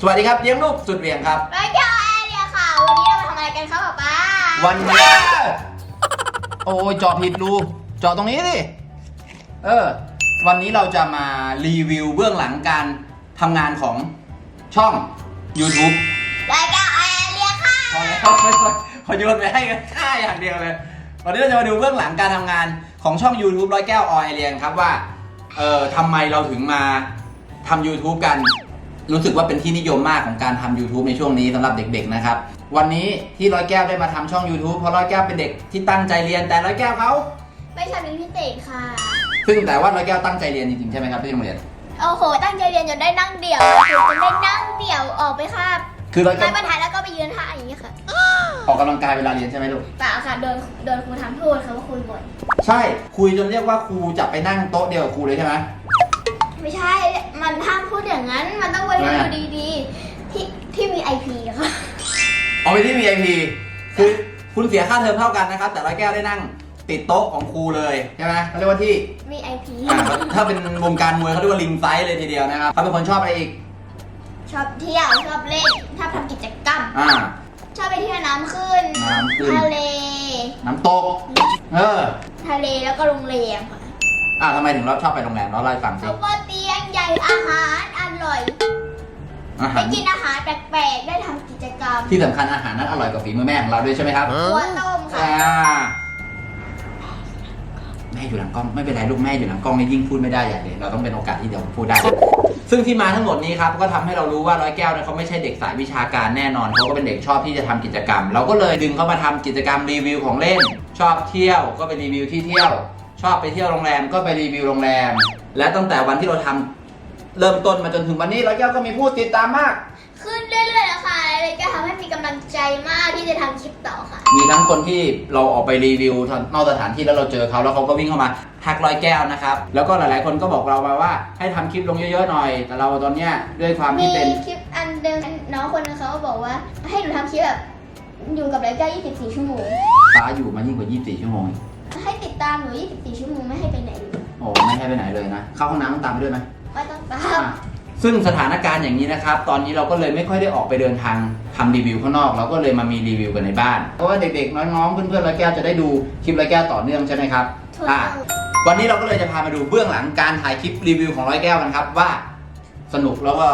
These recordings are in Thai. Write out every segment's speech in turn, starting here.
สวัสดีครับเลี้ยงลูกสุดเหวี่ยงครับ ร้อยเก้าแอเรียค่ะ วันนี้เรามาทำอะไรกันครับป๊าป๊าวันนี้โอ้ยเจอผิดรูเจอตรงนี้ดิเออ วันนี้เราจะมารีวิวเบื้องหลังการทำงานของช่อง YouTube ร้อยเก้าแอเรียค่ะพอแล้วพอโยนไปให้กันค่าอย่างเดียวเลย วันนี้เราจะมาดูเบื้องหลังการทำงานของช่อง YouTube ร้อยแก้วออยเรียนครับว่า เอ่อทำไมเราถึงมาทำ YouTube กัน รู้สึกว่าเป็นที่นิยมมากของการทำ YouTube ในช่วงนี้สำหรับเด็กๆนะครับ วันนี้ที่ร้อยแก้วได้มาทำช่อง YouTube เพราะร้อยแก้วเป็นเด็กที่ตั้งใจเรียนแต่ร้อยแก้วเขาไม่ใช่เป็นพิเศษค่ะ ซึ่งแต่ว่าร้อยแก้วตั้งใจเรียนจริงๆใช่ไหมครับที่โรงเรียนโอ้โห ตั้งใจเรียนจนได้นั่งเดี่ยวคือจนได้นั่งเดี่ยวออกไปค่ะคือร้อยแก้ไม้วบรรทัดแล้วก็ไปยืนท่าอย่างนี้ค่ะออกกำลังกายเวลาเรียนใช่ไหมลูกเปล่าค่ะโดนโดนครูทำโทษค่ะว่าคุยบ่นใช่คุยจนเรียกว่าครูจับไปนั่งโต๊ะเดียวกับครูเลยใช่ไหม ไม่ใช่ มันห้ามพูดอย่างนั้น มันต้องวนให้ดูดีๆ ที่ที่มีไอพีค่ะ เอาไปที่ VIP คือคุณเสียค่าเทอมเท่ากันนะครับ แต่ร้อยแก้วได้นั่งติดโต๊ะของครูเลยใช่ไหมเขาเรียกว่าที่มีไอพีอ่าถ้าเป็นวงการมวยเขาเรียกว่าริงไซส์เลยทีเดียวนะครับเขาเป็นคนชอบอะไรอีกชอบเที่ยวชอบเล่นชอบทำกิจกรรม อ่า ชอบไปเที่ยวน้ำขึ้นน้ำขึ้น ทะเล น้ำตกเออ ทะเลแล้วก็โรงแรมค่ะ อ่าทำไมถึงเราชอบไปโรงแรมเราเล่าให้ฟังเพสิราะว่าเตียงใหญ่อาหารอร่อยอาไปหารกินอาหารแปลกๆได้ทำกิจกรรมที่สำคัญอาหารนั้นอร่อยกว่าฝีมือแม่ของเราด้วยใช่ไหมครับตัวต้มค่ะ อ่าแม่อยู่หลังกล้องไม่เป็นไรลูกแม่อยู่หลังกล้องนี่ยิ่งพูดไม่ได้อย่างเดียวเราต้องเป็นโอกาสที่เดี๋ยวพูดได้ ซึ่งที่มาทั้งหมดนี้ครับก็ทำให้เรารู้ว่าร้อยแก้วเนี่ยเขาไม่ใช่เด็กสายวิชาการแน่นอนเขาก็เป็นเด็กชอบที่จะทำกิจกรรม เราก็เลยดึงเขามาทำกิจกรรมรีวิวของเล่น ชอบเที่ยวก็ไปรีวิวที่เที่ยว ชอบไปเที่ยวโรงแรมก็ไปรีวิวโรงแรม และตั้งแต่วันที่เราทำเริ่มต้นมาจนถึงวันนี้ร้อยแก้วก็มีผู้ติดตามมาก ขึ้นเรื่อยๆแล้วค่ะเลยก็ทำให้มีกำลังใจมากที่จะทำคลิปต่อค่ะ มีทั้งคนที่เราออกไปรีวิวนอกสถานที่แล้วเราเจอเขาแล้วเขาก็วิ่งเข้ามาทักร้อยแก้วนะครับ แล้วก็หลายๆคนก็บอกเรามาว่าให้ทำคลิปลงเยอะๆหน่อย แต่เราตอนเนี้ยด้วยความมีที่เป็น คลิปอันเดิมน้องคนนึงเขาก็บอกว่า ให้หนูทำคลิปแบบอยู่กับรายการ24 ชั่วโมงป้าอยู่มายิ่งกว่า 24 ชั่วโมงอีก ให้ติดตามหนู 24 ชั่วโมงไม่ให้ไปไหนเลยโอ้ไม่ให้ไปไหนเลยนะเข้าห้องน้ำต้องตามไปด้วยไหมไม่ต้องตาอะมซึ่งสถานการณ์อย่างนี้นะครับ ตอนนี้เราก็เลยไม่ค่อยได้ออกไปเดินทางทำรีวิวข้างนอก เราก็เลยมามีรีวิวกันในบ้าน เพราะว่าเด็กๆน้องๆเพื่อนๆร้อยแก้วจะได้ดูคลิปร้อยแก้วต่อเนื่องใช่ไหมครับถูกอะ ต้อง วันนี้เราก็เลยจะพามาดูเบื้องหลังการถ่ายคลิปรีวิวของร้อยแก้วกันครับว่าสนุกแล้วก็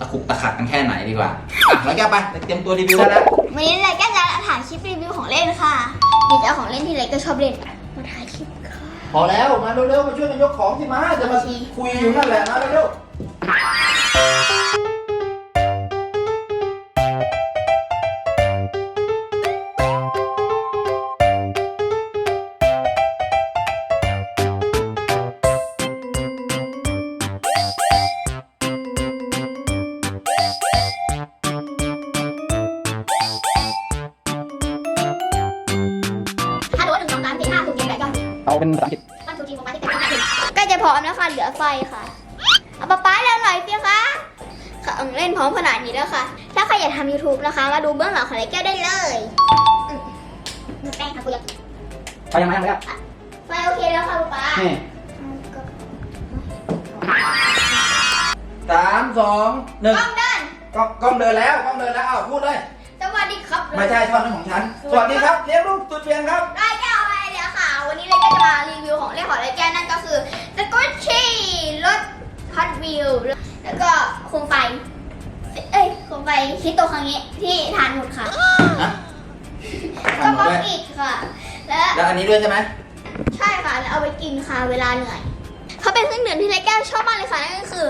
ตะขุกตะขักกันแค่ไหนดีกว่าอะร้อยแก้วไปเตรียมตัวรีวิวกันแล้ว วันนี้รายการจะถ่ายคลิปรีวิวของเล่นค่ะเดี๋ยวจะเอาของเล่นที่เล็กก็ชอบเล่นมาถ่ายคลิปค่ะ พอแล้วมาเร็วๆมาช่วยกันยกของที่มาจะมาคุยอยู่นั่นแหละมาเร็ว เอาเป็นภาษาอังกฤษวันทูทีโฟร์ไฟว์ซิกเซเว่นแปดใกล้จะพร้อมแล้วค่ะเหลือไฟค่ะ เอาป๊าป๊าเร็วหน่อยสิคะของเล่นพร้อมขนาดนี้แล้วค่ะ ถ้าใครอยากทำ YouTube นะคะ มาดูเบื้องหลังของไรแก้วได้เลยอืมมีแป้งค่ะคุณยักษ์ไปยังไงแล้วไฟโอเคแล้วค่ะป๊าป๊านี่สามสองหนึ่งกล้องเดินกล้องกล้องเดินแล้วกล้องเดินแล้วอ้าวพูดเลย สวัสดีครับ ไม่ใช่ช่องนั้นของฉัน สวัสดีครับเลี้ยงลูกสุดเพียงครับ นนี้ไรแก้วจะมารีวิวของเล่นของไรแก้วนั่นก็คือสกูชชี่รถฮอตวิวแล้วก็โคมไฟ เอ้ยโคมไฟคิโตคังเงะที่ฐานหมุดค่ะ ฮะก็ทำหมป๊ดอปด้วยอิดค่ะ และแล้วอันนี้ด้วยใช่ไหมใช่ค่ะแล้วเอาไปกินค่ะเวลาเหนื่อย เขาเป็นเครื่องดื่มที่ไรแก้วชอบมากเลยค่ะ นั่นก็คือ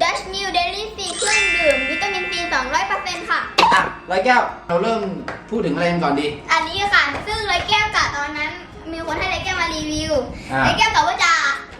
Dutch Mill Daily C เครื่องดื่มวิตามินซี200%ค่ะ อะร้อยแก้ว เราเริ่มพูดถึงอะไรกันก่อนดี อันนี้ค่ะ ซึ่งไรแก้วกะตอนนั้น มีคนให้ไรแก้วมารีวิวอ่าไรแก้วกะว่าจะ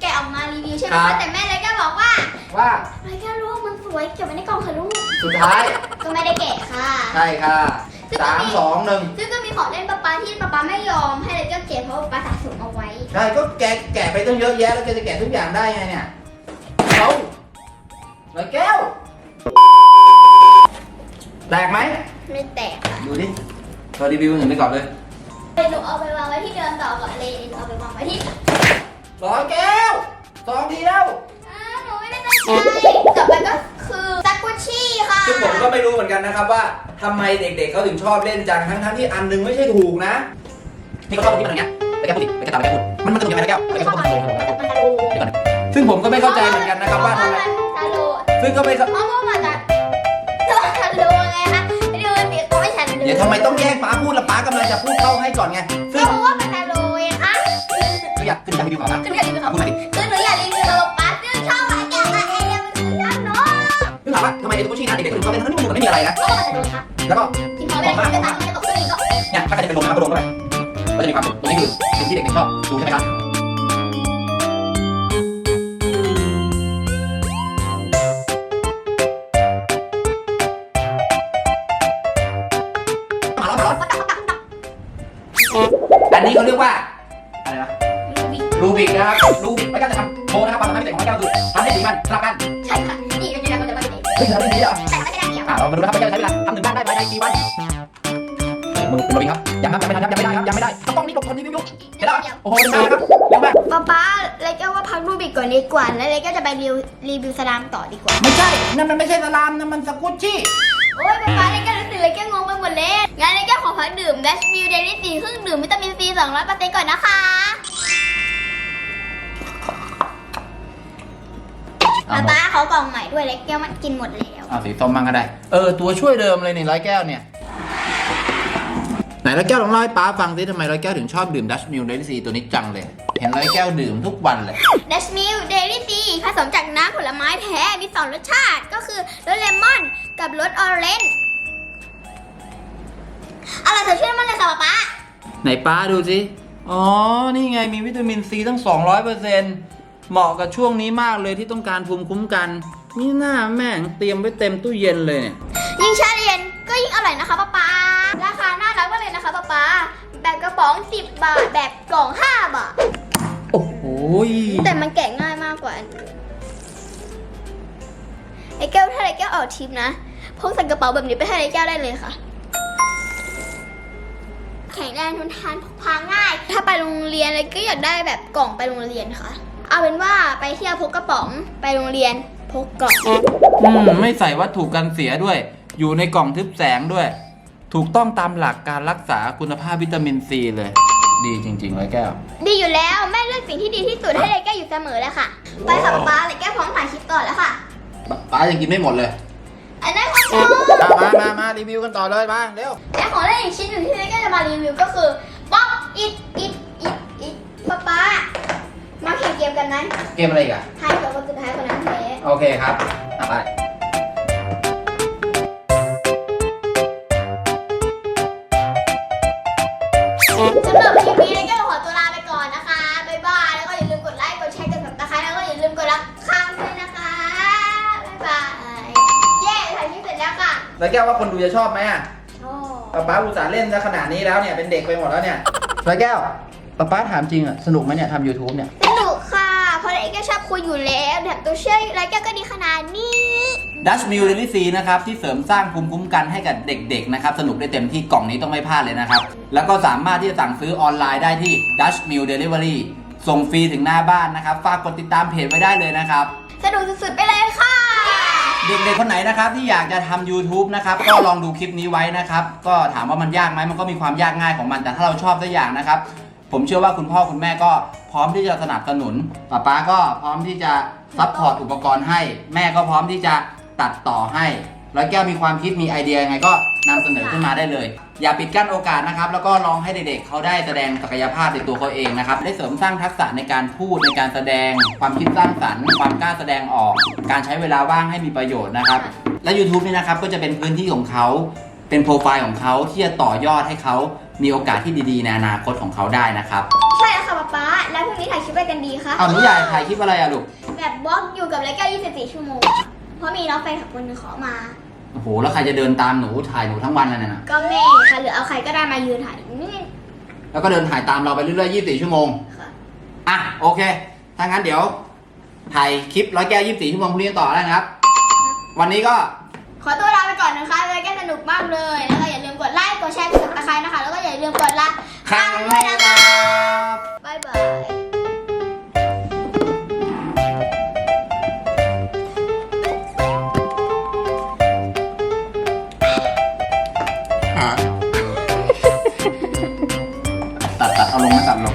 แกะออกมารีวิวใช่ไหมครัคะบแต่แม่ไรแก้วบอกว่าว่าไรแก้วลูกมันสวยเก็บไว้ในกล่องค่ะลูกสุดท้าย ก็ไม่ได้แกะค่ะ ใช่ค่ะสามสองหนึ่งซึ่งก็มีของเล่นป๊าป๊าที่ป๊าป๊าไม่ยอมให้ไรแก้วเก็บเพราะป๊าป๊าสะสมเอาไว้ ใช่ก็แกะแกะไปตั้งเยอะแยะแล้วแกจะแกะทุกอย่างได้ไงเนี่ยเอาร้อยแก้ว แตกไหมไม่แตกค่ะดูดิเรารีวิวหนึ่งไปก่อนเลยเลย หนูเอาไปวางไว้ที่เดิมต่อก่อนเลยหนูเอาไปวางไว้ที่ร้อยแก้วสองทีแล้วอ้าวหนูไม่ได้ตั้งใจต่อไปก็คือซักกุชชี่ค่ะซึ่งผมก็ไม่รู้เหมือนกันนะครับว่าทำไมเด็กๆเขาถึงชอบเล่นจังทั้งๆที่อันหนึงไม่ใช่ถูกนะนี่เขาชอบที่มันอย่างเงี้ยไปแก้พูดดิไปแก้ตามไปแก้พูดมันมันสนุกยังไงนะแก้วไปแก้พูดมันสนุกยังไงนะมันตะลุเดี๋ยวก่อนซึ่งผมก็ไม่เข้าใจเหมือนกันนะครับว่าทำไมตะลุซึ่งก็ไม่เข้าเพราะว่ามันจะต เดี๋ยวทำไมต้องแย่งป้าพูดละป้ากำลังจะพูดเข้าให้ก่อนไงซึ่งก็เพราะว่ามันตะลุไงคะคืออยากขึ้นอยากรีวิวก่อนนะคือหนูอยากรีวิวพูดหน่อยดิคือหนูอยากรีวิวกับป๊าซึ่งชอบอะไรแกะอะไรเนี่ยมันคือร้านเนาะซึ่งถามว่าทำไมไอ้ตัวชี้หน้าเด็กๆถึงชอบเล่นทั้งที่มันไม่มีอะไรนะเพราะว่ามันจะโดนทับแล้วก็ทีพอเวลาจะตัดจะตกเครื่องนี้ก็เนี่ยถ้าใครจะเป็นลมนะครับก็ลงเข้าไปก็จะมีความสุขตรงนี้คือสิ่งที่เด็กๆชอบดูใช่ไหมครับ มันสลับกันใช่ค่ะนี่ก็จะได้คนจะมาดีเฮ้ยทำได้ดีเหรอแต่ไม่ได้เกี่ยวอะเรามาดูนะครับว่าแก้วใช้เวลาทำหนึ่งด้านได้ภายในกี่วันมือคุณโรบินครับยังครับยังไม่ทันครับยังไม่ได้ครับยังไม่ได้ต้องต้องนี่หลบคนรีวิวอยู่เห็นแล้วครับโอ้โหหนึ่งด้านนะครับเร็วมากป๊าป๊าเล็กก็ว่าพักรูบิกก่อนดีกว่าแล้วเล็กก็จะไปรีวิวรีวิวสลามต่อดีกว่า ไม่ใช่นั่นมันไม่ใช่สลามนั่นมันสกุชชี่โอ้ยป๊าป๊าเล็กก็รู้สึกเล็กก็งงไปหมดเลยงั้นเล็กก็ขอพักดื่มดัชมิลเดลี่สีเครื่องดื่มวิตามินซี200%ก่อนนะคะ ป๊าป๊าเขากล่องใหม่ด้วยเล็กแก้วมันกินหมดแล้วเอาสีส้มมั่งก็ได้ เออ ตัวช่วยเดิมเลยนี่ร้อยแก้วเนี่ย ไหนร้อยแก้วลองเล่าให้ป้าฟังสิทำไมร้อยแก้วถึงชอบดื่มดัชมิลเดลิซีตัวนี้จังเลย เห็นร้อยแก้วดื่มทุกวันเลย ดัชมิลเดลี่ซีผสมจากน้ำผลไม้แท้มีสองรสชาติก็คือรสเลมอนกับรสออเรนจ์อร่อยสดชื่นมากเลยค่ะป๊าป๊าไหนป้าดูสิ อ๋อ นี่ไงมีวิตามินซีตั้ง 200%เหมาะกับช่วงนี้มากเลยที่ต้องการภูมิคุ้มกัน นี่หน้าแม่งเตรียมไว้เต็มตู้เย็นเลยเนี่ยยิ่งแช่เย็นก็ยิ่งอร่อยนะคะป๊าป๊าราคาน่ารักมากเลยนะคะป๊าป๊าแบบกระป๋อง 10 บาท แบบกล่อง 5 บาท โอ้โหยแต่มันแกะง่ายมากกว่าอันอื่นไอ้แก้วถ้าไอ้แก้วออกทริปนะพกใส่กระเป๋าแบบนี้ไปให้ไอ้แก้วได้เลยค่ะ แข็งแรงทนทานพกพาง่าย ถ้าไปโรงเรียนไอ้ก็อยากได้แบบกล่องไปโรงเรียนค่ะ เอาเป็นว่าไปเที่ยวพกกระป๋องไปโรงเรียนพกกล่องอืมไม่ใส่วัตถุกันเสียด้วย อยู่ในกล่องทึบแสงด้วย ถูกต้องตามหลักการรักษาคุณภาพวิตามินซีเลย ดีจริงๆเลยแก้ว ดีอยู่แล้วแม่เลือกสิ่งที่ดีที่สุดให้เลยแก้วอยู่เสมอเลยค่ะ ไปค่ะป๊าป๊าเลยแก้วพร้อมถ่ายคลิปก่อนแล้วค่ะป้ายังกินไม่หมดเลย อันนั้นของหนูมามามารีวิวกันต่อเลยมาเร็ว และของเล่นอีกชิ้นหนึ่งที่เลยแก้วจะมารีวิวก็คือป๊อกอิดอิดอิดอิดป๊าป๊ามาแข่งเกมกันไหมเกมอะไรอีกอะทายเผื่อคนสุดท้ายคนนั้นแพ้โอเคครับเอาไปสำหรับคลิปนี้เลยแก้ แล้วค่ะแล้วแก้วว่าคนดูจะชอบไหมอะโอ้ป้าป้าอุตส่าห์เล่นซะขนาดนี้แล้วเนี่ยเป็นเด็กไปหมดแล้วเนี่ยแล้วแก้วป้าป้าถามจริงอะสนุกไหมเนี่ยทำ YouTube เนี่ยสนุกค่ะ เพราะไอ้แก้วชอบคุยอยู่แล้วแถมตัวเชื่อไรแก้วก็ดีขนาดนี้ดัชมิลเดลิซีนะครับที่เสริมสร้างภูมิคุ้มกันให้กับเด็กๆนะครับสนุกได้เต็มที่กล่องนี้ต้องไม่พลาดเลยนะครับ แล้วก็สามารถที่จะสั่งซื้อออนไลน์ได้ที่ Dutch Mill Delivery ส่งฟรีถึงหน้าบ้านนะครับ ฝากกดติดตามเพจไว้ได้เลยนะครับ สนุกสุดๆไปเลยค่ะ เด็กๆคนไหนนะครับที่อยากจะทำ YouTube นะครับก็ลองดูคลิปนี้ไว้นะครับก็ถามว่ามันยากไหมมันก็มีความยากง่ายของมันแต่ถ้าเราชอบสักอย่างนะครับ ผมเชื่อว่าคุณพ่อคุณแม่ก็พร้อมที่จะสนับสนุนป้าป้าก็พร้อมที่จะซัพพอร์ตอุปกรณ์ให้ แม่ก็พร้อมที่จะตัดต่อให้ แล้วแก้วมีความคิดมีไอเดียยังไงก็ นำเสนอขึ้นมาได้เลย อย่าปิดกั้นโอกาสนะครับ แล้วก็ลองให้เด็กๆเขาได้แสดงศักยภาพในตัวเขาเองนะครับ ได้เสริมสร้างทักษะในการพูดในการแสดง ความคิดสร้างสรรค์ความกล้าแสดงออก การใช้เวลาว่างให้มีประโยชน์นะครับ และ YouTube นี่นะครับก็จะเป็นพื้นที่ของเขาเป็นโปรไฟล์ของเขาที่จะต่อยอดให้เขามีโอกาสที่ดีๆในอนาคตของเขาได้นะครับใช่แล้วค่ะป๊าป๊าแล้วพรุ่งนี้ถ่ายคลิปอะไรกันดีคะเอาหนูอยากถ่ายคลิปอะไรอะลูกแบบบล็อกอยู่กับไรแก้ว24 ชั่วโมง เพราะมีน้องแฟนคลับคนหนึงขอมา โอ้โห แล้วใครจะเดินตามหนูถ่ายหนูทั้งวันเลยนะก็แม่ค่ะหรือเอาใครก็ได้มายืนถ่ายนี่แล้วก็เดินถ่ายตามเราไปเรื่อยๆ24 ชั่วโมง ค่ะ อะ โอเค ถ้างั้นเดี๋ยวถ่ายคลิปร้อยแก้ว24 ชั่วโมงพรุ่งนี้ต่อแล้วนะครับ วันนี้ก็ ขอตัวลาไปก่อนนะคะไรแก้วสนุกมากเลยแล้วก็อย่าลืมกดไลค์ กดแชร์ กดติดตามนะคะ แล้วก็อย่าลืมกดละ ครั้งให้นะครับ เอาลงไม่ตัดลง